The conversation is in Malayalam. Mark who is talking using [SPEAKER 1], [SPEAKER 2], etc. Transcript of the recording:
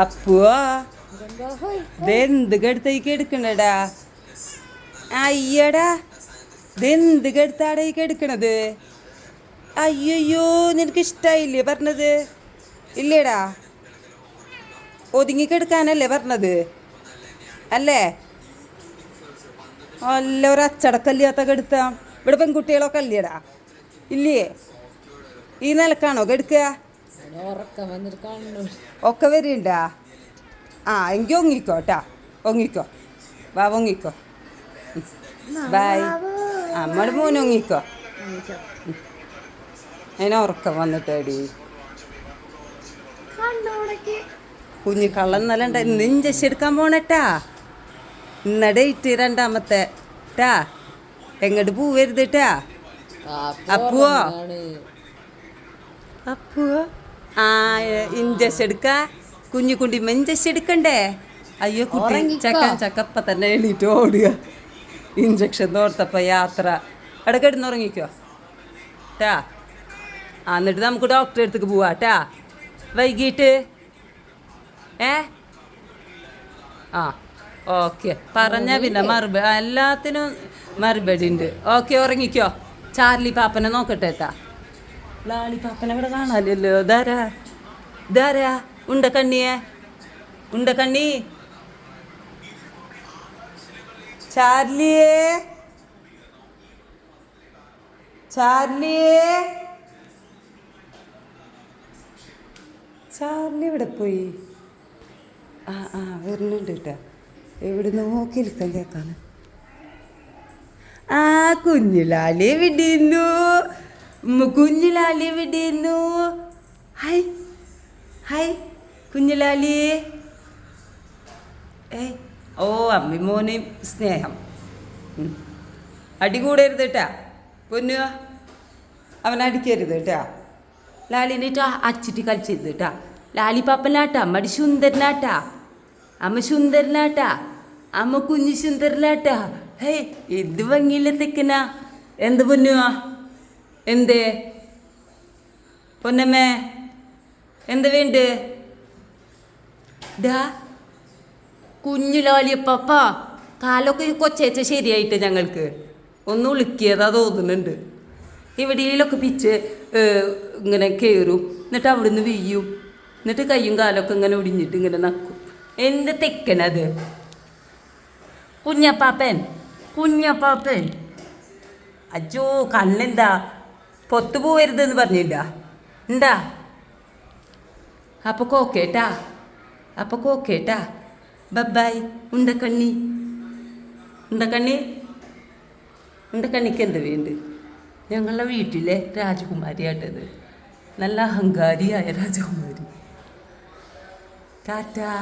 [SPEAKER 1] അപ്പുവാ ഇതെന്ത് കെടുത്തേക്ക് എടുക്കണടാ. അയ്യടാ ഇതെന്ത് കെടുത്താടേക്ക് എടുക്കണത് അയ്യോയ്യോ അയ്യോ നിനക്ക് ഇഷ്ടായില്ലേ പറഞ്ഞത്? ഇല്ലേടാ. ഒതുങ്ങിക്കെടുക്കാനല്ലേ പറഞ്ഞത്? അല്ലേ? അല്ല ഒരു അച്ചടക്കല്ലാത്ത കെടുത്താം. ഇവിടെ പെൺകുട്ടികളൊക്കെ അല്ലേടാ? ഇല്ലേ? ഈ നിലക്കാണോ
[SPEAKER 2] കാണുന്നു
[SPEAKER 1] ഒക്കെ വരുന്നുണ്ടാ ആ എങ്കിൽ ഒങ്ങിക്കോ ട്ടാ. ഒങ്ങിക്കോ വാ ഒങ്ങിക്കോ ബായ് നമ്മുടെ മോൻ ഒങ്ങിക്കോ അതിന് ഉറക്കം വന്നിട്ടേടി. കുഞ്ഞു കള്ളൻ നല്ല ഇന്ന് ഇഞ്ചക്ഷൻ എടുക്കാൻ പോണട്ടാ ഇന്ന ഡേറ്റ് രണ്ടാമത്തെ ട്ടാ. എങ്ങോട്ട് പോവരുത് ട്ടാ. അപ്പുവോ? അപ്പോ ആ ഇഞ്ചക്ഷൻ എടുക്ക കുഞ്ഞു കുണ്ടിമ്മ ഇഞ്ചക്ഷൻ എടുക്കണ്ടേ അയ്യോ കുട്ടി.
[SPEAKER 2] ചക്ക
[SPEAKER 1] ചക്കൻ ചക്കപ്പ തന്നെ എണീറ്റ് ഓടുക. ഇഞ്ചക്ഷൻ തോർത്തപ്പ യാത്ര. അവിടെ ഉറങ്ങിക്കോ. ട്ടാ. ആ എന്നിട്ട് നമുക്ക് ഡോക്ടറെ അടുത്തേക്ക് പോവാ ട്ടാ. വൈകിട്ട്. ഏ? ആ ഓക്കെ. പറഞ്ഞ പിന്നെ മറുപടി എല്ലാത്തിനും മറുപടി ഉണ്ട്. ഓക്കെ ഉറങ്ങിക്കോ. ചാർലി പാപ്പനെ നോക്കട്ടെ ട്ടാ. ലാളി പാപ്പനെ ഇവിടെ കാണാനല്ലോ ധാരാ ധാരാ ഉണ്ട കണ്ണിയെ ഉണ്ട കണ്ണി. ചാർലിയേ ചാർലിയേ. ചാർലി ഇവിടെ പോയി? ആ ആ വരുന്നുണ്ട് കേട്ടോ. എവിടെ നോക്കി നിൽക്കാൻ കേൾക്കാണ് ആ കുഞ്ഞിലാലി വിടിയുന്നു. ഉമ്മ കുഞ്ഞിലാലി വിടുന്നു ഹൈ ഹായ് കുഞ്ഞിലാലി. ഏ ഓ അമ്മി മോനെയും സ്നേഹം. അടി കൂടരുത് കേട്ടാ പൊന്നു അവൻ അടിക്കരുത് കേട്ടാ ലാലിനിട്ടാ അച്ചിട്ട് കളിച്ചിരുത് കേട്ടാ ലാലി പാപ്പനാട്ടാ അമ്മടി സുന്ദരനാട്ടാ. അമ്മ സുന്ദരനാട്ടാ. അമ്മ കുഞ്ഞു സുന്ദരനാട്ടാ. ഹേ ഇത് ഭംഗിയില്ല തെക്കന എന്ത് പൊന്നുവാ എന്തേ? പൊന്നമ്മേ എന്ത് വേണ്ട? ദാ കുഞ്ഞു ലോലിയപ്പ കാലൊക്കെ കൊച്ചേച്ച ശരിയായിട്ട് ഞങ്ങൾക്ക്. ഒന്ന് ഉളുക്കിയതാ തോന്നുന്നുണ്ട്. ഇവിടെയിലൊക്കെ പിച്ച് ഇങ്ങനെ കയറും എന്നിട്ട് അവിടുന്ന് വീയും. എന്നിട്ട് കയ്യും കാലൊക്കെ ഇങ്ങനെ ഒടിഞ്ഞിട്ട് ഇങ്ങനെ നക്കും. എന്ത് തെക്കനത്? കുഞ്ഞപ്പാപ്പൻ കുഞ്ഞപ്പാപ്പൻ. അജോ കണ്ണെന്താ? പൊത്തു പോവരുതെന്ന് പറഞ്ഞില്ല എന്താ? അപ്പൊ കോക്കേട്ടാ? അപ്പൊ കോക്കേട്ടാ? ബബായ് ഉണ്ടക്കണ്ണി. ഉണ്ടക്കണ്ണി? ഉണ്ടക്കണ്ണിക്ക് എന്ത് വേണ്ട? ഞങ്ങളുടെ വീട്ടിലെ രാജകുമാരിയായിട്ടത് നല്ല അഹങ്കാരിയായ രാജകുമാരി. ടാറ്റാ.